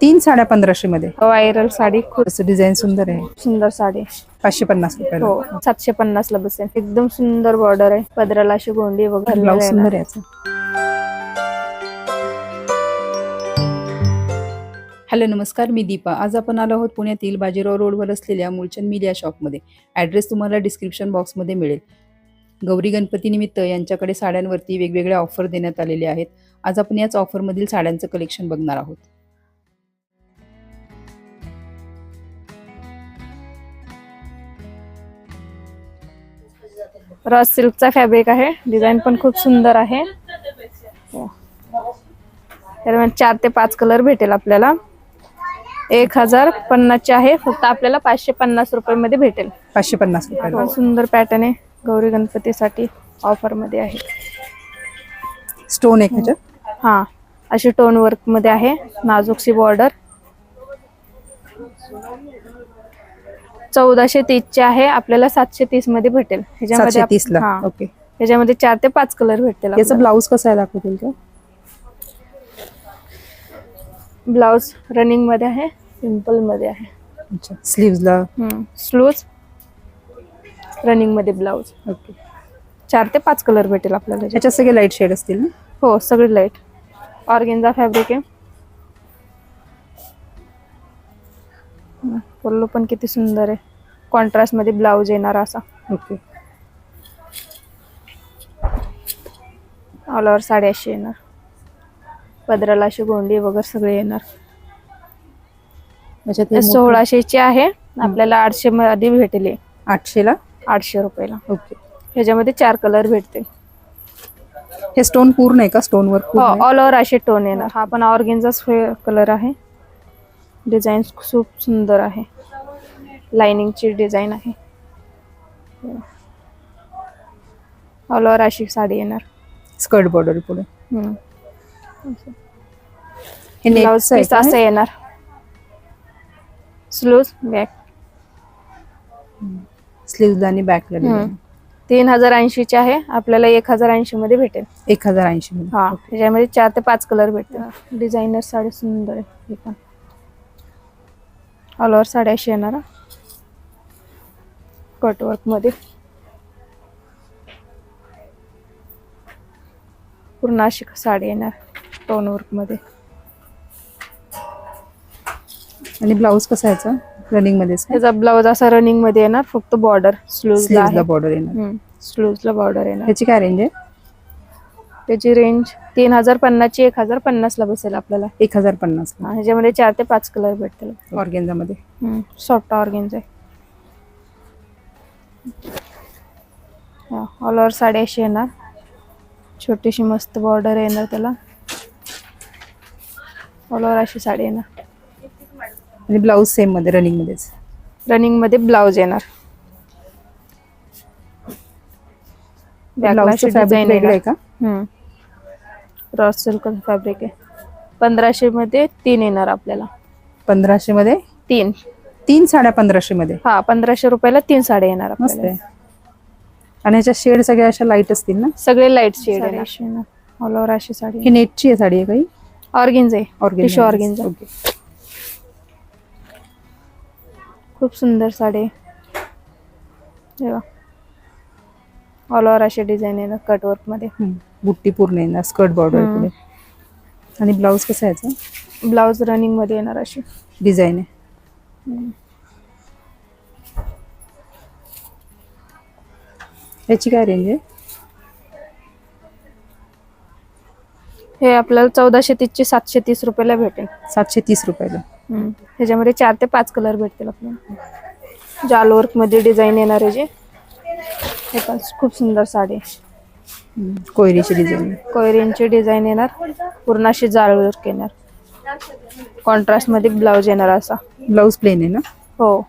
तीन साड्या पंधराशे मध्ये. व्हायरल साडी खूप डिझाईन सुंदर आहे. सुंदर साडी. पाचशे पन्नास रुपयाला. हो सातशे पन्नास ला बसेल. एकदम सुंदर बॉर्डर आहे. पदराला अशी गोंडी वगैरे ब्लाऊज. सुंदर आहे याचं. हॅलो नमस्कार. मी दीपा. आज आपण आलो आहोत पुण्यातील बाजीराव रोडवर असलेल्या मुलचंद मिल या शॉपमध्ये. ॲड्रेस तुम्हाला डिस्क्रिप्शन बॉक्समध्ये मिळेल. गौरी गणपती निमित्त यांच्याकडे साड्यांवरती वेगवेगळ्या ऑफर देण्यात आलेले आहेत. आज आपण याच ऑफरमधील साड्यांचं कलेक्शन बघणार आहोत. रॉस सिल्कचा फॅब्रिक आहे. डिझाईन पण खूप सुंदर आहे. त्यामध्ये चार ते पाच कलर भेटेल आपल्याला. एक हजार पन्नासचे आहे. फक्त आपल्याला पाचशे पन्नास रुपये मध्ये भेटेल. पाचशे पन्नास रुपयाला. हा सुंदर पॅटर्न आहे. गौरी गणपतीसाठी ऑफरमध्ये आहे. स्टोन ह्याच्यात? हा. अशी टोन वर्कमध्ये आहे. नाजूकशी बॉर्डर चौदाशे तीसचे आहे आपल्याला सातशे तीसमध्ये भेटेल. सातशे ला. ओके. ह्याच्यामध्ये चार ते पाच कलर भेटतील याचं ब्लाऊज कसं आहे दाखवतील का ब्लाउज रनिंगमध्ये आहे सिंपलमध्ये आहे. अच्छा. स्लूज रनिंगमध्ये ब्लाउज ओके. चार ते पाच कलर भेटेल आपल्याला. ह्याच्यात सगळे लाइट शेड असतील ना? हो सगळे लाइट ऑर्गेन्झा फॅब्रिक आहे. पल्लू पण किती सुंदर आहे. कॉन्ट्रास्टमध्ये ब्लाउज येणार असा. ओके ऑल ओव्हर साडी अशी येणार. पदराला अशी गोंडी वगैरे सगळे येणार. सोळाशेची आहे. आपल्याला आठशे मध्ये भेटेल. हे. आठशेला? आठशे रुपयाला. ओके ह्याच्यामध्ये चार कलर भेटते हे स्टोन पूर्ण आहे का? स्टोन वर ऑल ओव्हर असे टोन येणार. हा पण ऑर्गेन्झाच कलर आहे. डिझाईन खूप सुंदर आहे. लाइनिंगची डिझाईन आहे. ऑल ओव्हर अशी साडी येणार. स्कर्ट बॉर्डर पुढे. हे असं येणार. स्लूज बॅक स्लीव्ह आणि बॅकला हम्म. तीन हजार ऐंशीचे आहे. आपल्याला एक हजार ऐंशी मध्ये भेटेल. एक हजार ऐंशी मध्ये हा त्याच्यामध्ये चार ते पाच कलर भेटतील. डिझायनर साडी सुंदर आहे. ही पण. ऑल ओव्हर साडी अशी येणार कटवर्कमध्ये. पूर्ण अशी साडी येणार टोन वर्कमध्ये. आणि ब्लाऊज कसा याचा रनिंगमध्ये त्याचा ब्लाऊज असा रनिंगमध्ये येणार फक्त बॉर्डर स्लूज स्लीव्हला बॉर्डर येणार. स्लूजला बॉर्डर येणार. ह्याची काय रेंज आहे? त्याची रेंज तीन हजार पन्नासची एक हजार पन्नासला बसेल आपल्याला. एक हजार पन्नास. हा, ह्याच्यामध्ये चार ते पाच कलर भेटतील. ऑर्गेन्झा मध्ये सॉफ्ट ऑर्गेन्स आहे. ऑल ओव्हर साडी अशी येणार. छोटीशी मस्त बॉर्डर येणार त्याला. ऑल ओव्हर अशी साडी येणार. आणि ब्लाऊज सेममध्ये रनिंग मध्येच. रनिंगमध्ये ब्लाउज येणार. ब्लाऊजचं फॅब्रिक वेगळं आहे का? रॉस सिल्क फॅब्रिक आहे. पंधराशे मध्ये तीन येणार आपल्याला. पंधराशे मध्ये? तीन. तीन साड्या पंधराशे मध्ये? हा पंधराशे रुपयाला तीन साड्या येणार मस्त आहे. आणि ह्याच्या शेड सगळ्या अशा लाइट असतील ना? सगळे लाइट शेड ऑल ओव्हर अशी साडी. ही नेटची आहे साडी आहे काही? ऑर्गेन्ज आहे. Organza tissue organza. ओके खूप सुंदर साडी ऑल ओव्हर अशी डिझाईन येणार कटवर्कमध्ये. बुट्टी पूर्ण येणार स्कर्ट बॉर्डर हम्म. पुढे. आणि ब्लाऊज कसा आहे याचा? ब्लाउज रनिंगमध्ये येणार अशी. डिझाईन आहे. याची काय रेंज आहे? हे आपल्याला चौदाशे तीसचे सातशे तीस रुपयाला भेटेल. सातशे तीस रुपयाला. ह्याच्यामध्ये चार ते पाच कलर भेटतील आपल्याला. जाल वर्कमध्ये डिझाईन येणार आहे जे. हे पण खूप सुंदर साडी आहे. कोयरीची डिझाईन. कोयरींची डिझाईन येणार. पूर्ण अशी जाळ वर्क येणार कॉन्ट्रास्टमध्ये ब्लाउज येणार असा. ब्लाऊज प्लेन आहे ना? हो.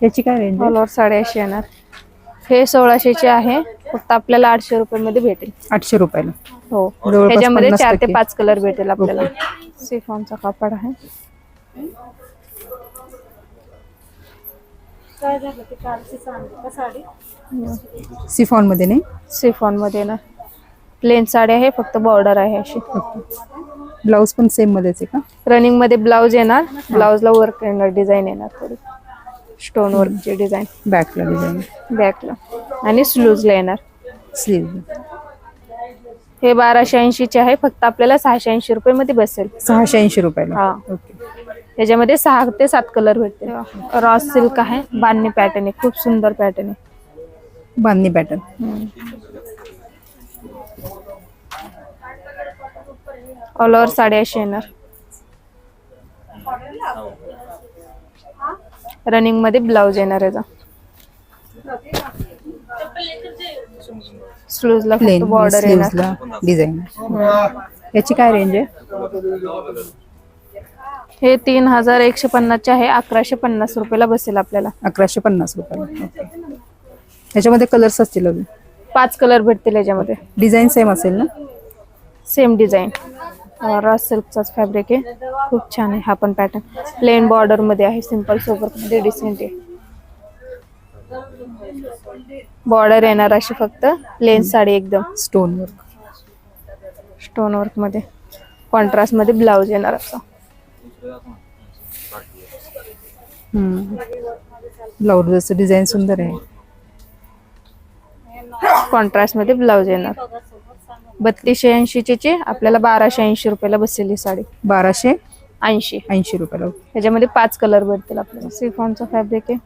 याची काय रेंज ऑल ओव्हर साडी अशी येणार. हे सोळाशेचे आहे. फक्त आपल्याला आठशे रुपये मध्ये भेटेल. आठशे रुपयाला. हो. जवळपास 50 चार ते टक्के. पाच कलर भेटेल आपल्याला. सिफॉनचा कापड आहे. सिफॉनमध्ये नाही? सिफॉनमध्ये ना. प्लेन साडी आहे फक्त बॉर्डर आहे अशी. ब्लाऊज पण सेम मध्येच आहे का? रनिंगमध्ये ब्लाऊज येणार ब्लाऊजला वर्क येणार डिझाईन येणार थोडी. स्टोन वर्कची डिझाईन बॅकला डिझाईन बॅकला आणि स्लूजला येणार. स्लीव हे बाराशे ऐंशीचे आहे फक्त आपल्याला सहाशे ऐंशी रुपये मध्ये बसेल. सहाशे ऐंशी रुपयाला. हा. ओके त्याच्यामध्ये सहा ते सात कलर भेटते. रॉस सिल्क आहे बांधणी पॅटर्न आहे खूप सुंदर पॅटर्न आहे. बांधणी पॅटर्न ऑल ओव्हर साडी अशी येणार. रनिंगमध्ये ब्लाऊज येणार याचा स्लूजला बॉर्डर येणार. डिझाईन याची काय रेंज आहे? हे तीन हजार एकशे पन्नासचे आहे. अकराशे पन्नास रुपयाला बसेल आपल्याला. अकराशे पन्नास रुपयाला. ओके. याच्यामध्ये कलर्स असतील अजून? पाच कलर भेटतील याच्यामध्ये. डिझाईन सेम असेल ना? सेम डिझाईन रॉस सिल्कचाच फॅब्रिक आहे. खूप छान आहे हा पण पॅटर्न प्लेन बॉर्डरमध्ये आहे. सिंपल सोबत मध्ये डिसेंट आहे. बॉर्डर येणार अशी फक्त प्लेन साडी एकदम. स्टोन वर्क स्टोन वर्कमध्ये. कॉन्ट्रास्टमध्ये ब्लाऊज येणार असं. ब्लाऊजचं डिझाईन सुंदर आहे. कॉन्ट्रास्टमध्ये ब्लाऊज येणार. बत्तीसशे ऐंशीची ची आपल्याला बाराशे ऐंशी रुपयाला बसेल ही साडी. बाराशे ऐंशी. ऐंशी रुपयाला. ह्याच्यामध्ये पाच कलर भेटतील आपल्याला. सिफॉनचा फॅब्रिक आहे.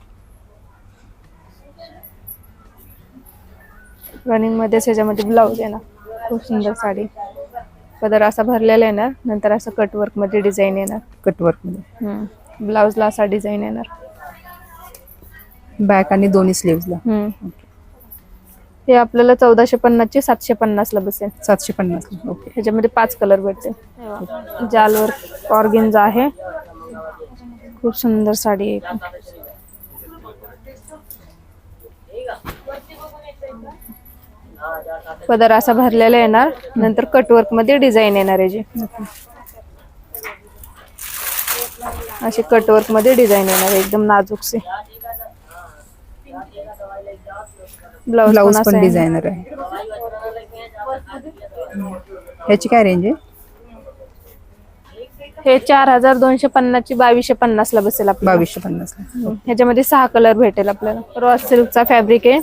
रनिंग मध्येच ह्याच्यामध्ये ब्लाऊज येणार. खूप सुंदर साडी. पदर असा भरलेला येणार नंतर असं कटवर्कमध्ये डिझाईन येणार. कटवर्कमध्ये. ब्लाऊजला असा डिझाईन येणार. बॅक आणि दोन्ही स्लीव्सला हम्म. हे आपल्याला चौदाशे पन्नासचे सातशे पन्नासला बसेल. सातशे पन्नास ओके ह्याच्यामध्ये पाच कलर भेटते जालवर ऑर्गेन्झा आहे. खूप सुंदर साडी आहे. पदर असा भरलेला येणार. नंतर कटवर्कमध्ये डिझाईन येणार याची अशी कटवर्कमध्ये डिझाईन येणार एकदम नाजूकसे ब्लाऊज पण. डिझायनर आहे. ह्याची काय रेंज आहे? हे चार हजार दोनशे पन्नास ची बावीसशे पन्नास ला बसेल आपल्याला. बावीसशे पन्नास ह्याच्यामध्ये सहा कलर भेटेल आपल्याला. रॉस सिल्कचा फॅब्रिक आहे.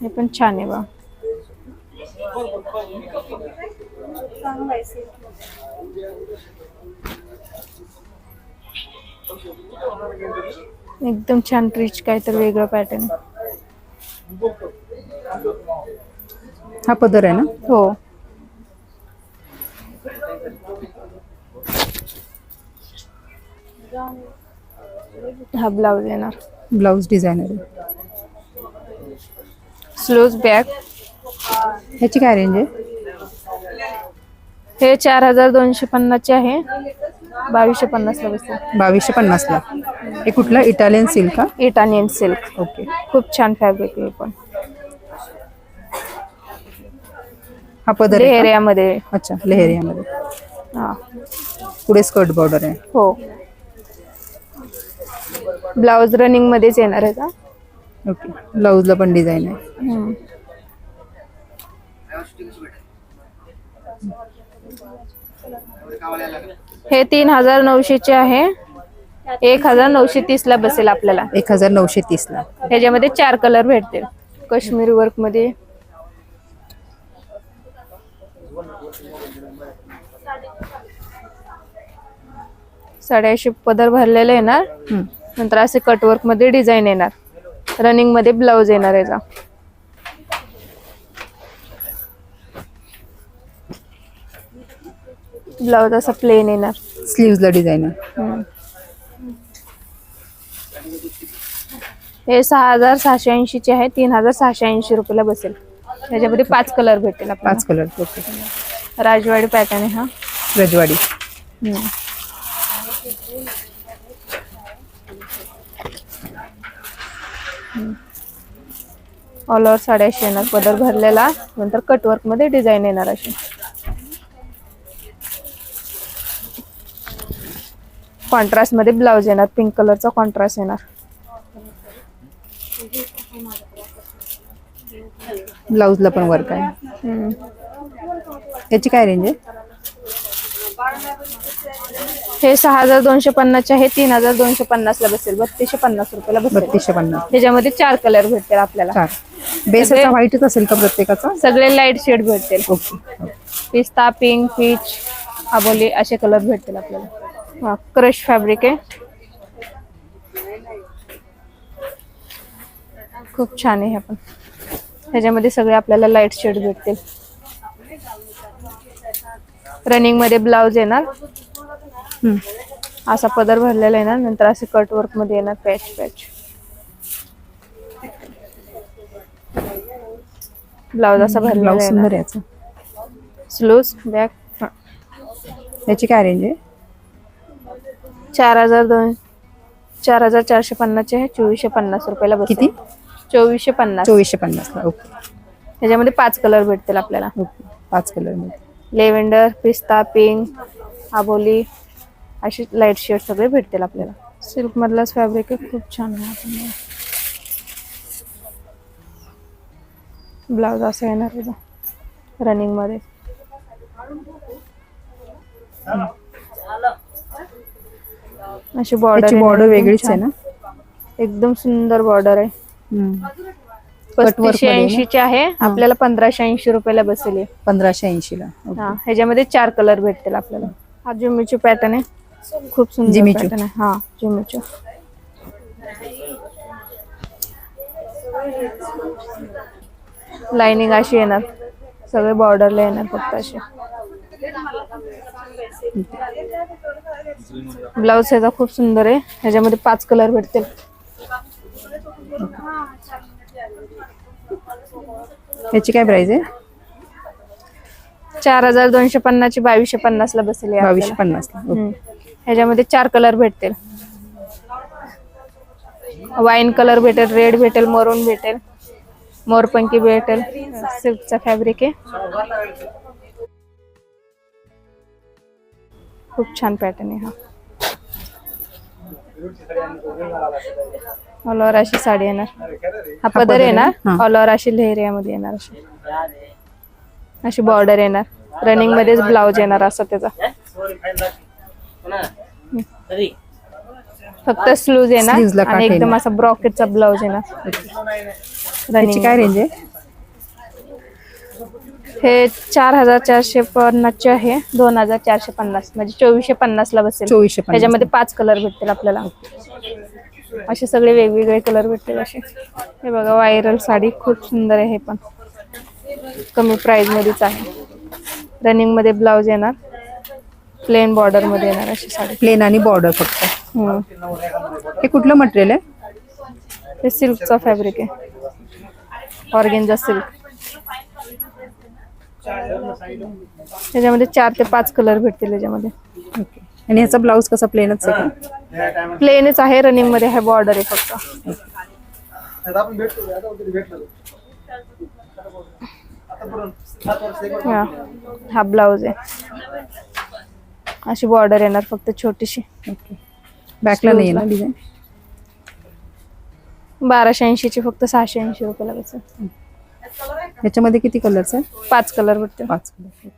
हे पण छान आहे बा एकदम छान रिच काय तर वेगळं पॅटर्न हा पदर आहे ना? हो. हा ब्लाऊज येणार. ब्लाऊज डिझायनर आहे. स्लोज बॅक ह्याची काय रेंज आहे? हे चार हजार दोनशे पन्नासचे आहे. बावीसशे पन्नासला बसते. बावीसशे पन्नासला हे कुठलं? इटालियन सिल्क का इटालियन सिल्क ओके खूप छान फॅब्रिक आहे पण. हा पदर आहे का? लेहऱ्यामध्ये अच्छा लेहरियामध्ये. हा. पुढे स्कर्ट बॉर्डर आहे. हो. ब्लाऊज रनिंग मध्येच येणार आहे का? ओके. ब्लाऊजला पण डिझाईन आहे. हे तीन हजार नऊशेचे आहे. एक हजार नऊशे तीस ला बसेल आपल्याला. एक हजार नऊशे तीसला. ह्याच्यामध्ये चार कलर भेटतील. काश्मीरी वर्कमध्ये साडे असे पदर भरलेले येणार. नंतर असे कटवर्कमध्ये डिझाईन येणार. रनिंगमध्ये ब्लाऊज येणार याचा ब्लाऊज असा प्लेन येणार. स्लीव्सला डिझाईन आहे. हम्म. हे सहा हजार सहाशे ऐंशी चे आहे तीन हजार सहाशे ऐंशी रुपयाला बसेल. त्याच्यामध्ये पाच कलर भेटेल आपल्याला. पाच कलर ओके. राजवाडी पॅटर्न आहे हा. रजवाडी. हम्म. ऑल ओव्हर साड्या अशी येणार. पदर भरलेला. नंतर कटवर्कमध्ये डिझाईन येणार अशी. कॉन्ट्रास्टमध्ये ब्लाऊज येणार. पिंक कलरचा कॉन्ट्रास्ट येणार. ब्लाऊजला पण वर्क आहे. याची काय रेंज आहे? हे सहा हजार दोनशे पन्नासचे आहे तीन हजार दोनशे पन्नासला बसेल बत्तीसशे पन्नास रुपयाला बसेल. बत्तीसशे पन्नास. ह्याच्यामध्ये चार कलर भेटतील आपल्याला. चार. बेस याचा व्हाईटच असेल का प्रत्येकाचा? सगळे लाइट शेड भेटतील. ओके पिस्ता पिंक पीच आबोली असे कलर भेटतील आपल्याला. हा क्रश फॅब्रिक आहे. खूप छान आहे हे पण. ह्याच्यामध्ये सगळे आपल्याला लाइट शेड भेटतील. रनिंगमध्ये ब्लाउज येणार. असा पदर भरलेला येणार नंतर असे कट वर्कमध्ये येणार पॅच पॅच ब्लाउज असा भरलेला सुंदर आहे याचा. स्लोज बॅक याची काय रेंज आहे? चार हजार दोन चार हजार चारशे पन्नासचे आहे चोवीसशे पन्नास रुपयाला बसेल. किती? चोवीसशे पन्नास. चोवीसशे पन्नासला ओके. ह्याच्यामध्ये पाच कलर भेटतील आपल्याला. ओके पाच कलरमध्ये. लेव्हेंडर पिस्ता पिंक आबोली. अशी लाइट शेड सगळे भेटतील आपल्याला. सिल्क मधलाच फॅब्रिक आहे खूप छान आहे. ब्लाउज असं येणार रनिंगमध्ये. अशी बॉर्डर बॉर्डर वेगळीच आहे ना? एकदम सुंदर बॉर्डर आहे. पस्तीसशे ना? ऐंशीचे आहे आपल्याला पंधराशे ऐंशी रुपयाला बसेल. पंधराशे ऐंशी ला. हा ह्याच्यामध्ये चार कलर भेटतील आपल्याला. हा जिमीचू पॅटर्न आहे. खूप सुंदर जिमीचू. आहे हा जिमीचू लाइनिंग अशी येणार सगळे बॉर्डरला येणार फक्त असे ब्लाउज ह्याचा खूप सुंदर आहे ह्याच्यामध्ये पाच कलर भेटतील याची काय प्राइस आहे चार हजार दोनशे पन्नासची बावीसशे पन्नासला बसेल हे बावीसशे आपल्याला. पन्नास ला. हम्म. ह्याच्यामध्ये चार कलर भेटतील. वाईन कलर भेटेल रेड भेटेल मरून भेटेल मोरपंकी भेटेल सिल्कचा फॅब्रिक आहे. खूप छान पॅटर्न आहे हा. ऑल ओव्हर अशी साडी येणार. हा पदर? येणार. ऑल ओव्हर अशी लेहरियामध्ये येणार अशी. अशी बॉर्डर येणार. रनिंग मध्येच ब्लाउज येणार असं त्याचा. फक्त स्लूज येणार Sleeves ला काठ आणि एकदम येणार. असा ब्रॉकेटचा ब्लाउज येणार याची रनिंग काय रेंज आहे? हे चार हजार चारशे पन्नासचे आहे. दोन हजार चारशे पन्नास. म्हणजे चोवीसशे पन्नास ला बसेल. चोवीसशे त्याच्यामध्ये पाच कलर भेटतील आपल्याला. असे सगळे वेगवेगळे कलर भेटतील असे. हे बघा व्हायरल साडी खूप सुंदर आहे हे पण. कमी प्राइस मध्येच आहे. रनिंगमध्ये ब्लाउज येणार. प्लेन बॉर्डरमध्ये येणार अशी साडी. प्लेन आणि बॉर्डर फक्त. हम्म. हे कुठलं मटेरियल आहे? हे सिल्कचा फॅब्रिक आहे. Organza silk. त्याच्यामध्ये चार ते पाच कलर भेटतील त्याच्यामध्ये ओके आणि ह्याचा ब्लाऊज कसा प्लेनच आहे का? प्लेनच आहे रनिंगमध्ये आहे बॉर्डर आहे फक्त. हा. हा ब्लाउज आहे. अशी बॉर्डर येणार फक्त छोटीशी. ओके बॅकला नाही ना डिझाईन बाराशे ऐंशीची फक्त सहाशे ऐंशी रुपये लागायचं याच्यामध्ये किती कलर्स आहे पाच कलर भेटते पाच कलर